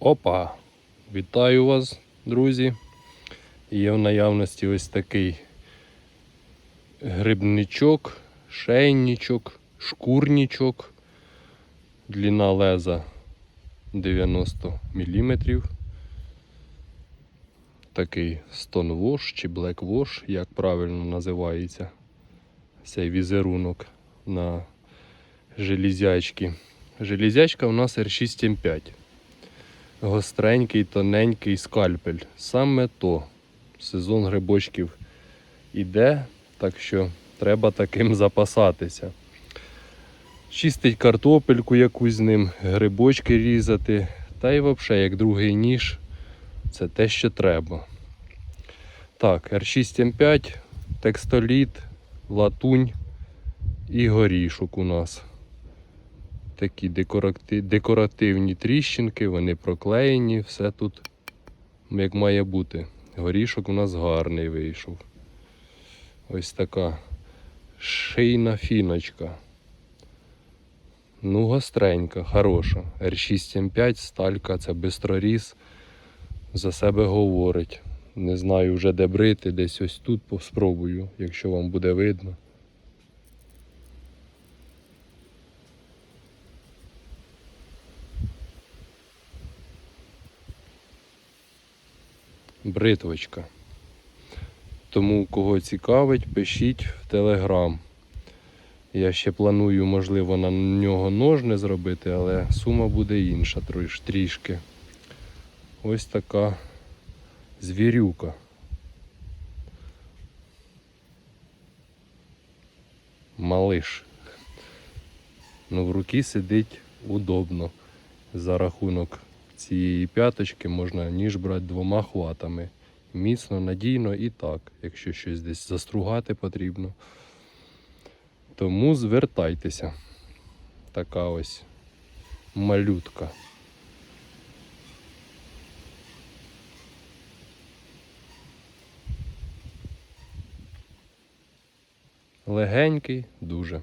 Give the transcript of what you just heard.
Опа! Вітаю вас, друзі! Є в наявності ось такий грибничок, шейничок, шкурничок. Длина леза 90 мм. Такий Stonewash чи Black Wash, як правильно називається цей візерунок на железячки. Железячка у нас R6M5. Гостренький, тоненький скальпель. Саме то. Сезон грибочків іде, так що треба таким запасатися. Чистить картопельку якусь з ним, грибочки різати. Та й взагалі, як другий ніж, це те, що треба. Так, R6M5, текстоліт, латунь і горішок у нас. Такі декорати- декоративні тріщинки, вони проклеєні, все тут як має бути. Горішок у нас гарний вийшов. Ось така шийна фіночка. Ну, гостренька, хороша. R6M5, сталька, це бистроріз. За себе говорить. Не знаю вже де брити, десь ось тут спробую, якщо вам буде видно. Бритвочка. Тому кого цікавить, пишіть в Телеграм. Я ще планую, можливо, на нього ножни зробити, але сума буде інша трішки. Ось така звірюка. Малиш. Ну, в руки сидить удобно. За рахунок цієї п'яточки можна ніж брати двома хватами. Міцно, надійно і так, якщо щось десь застругати потрібно. Тому звертайтеся. Така ось малютка. Легенький дуже.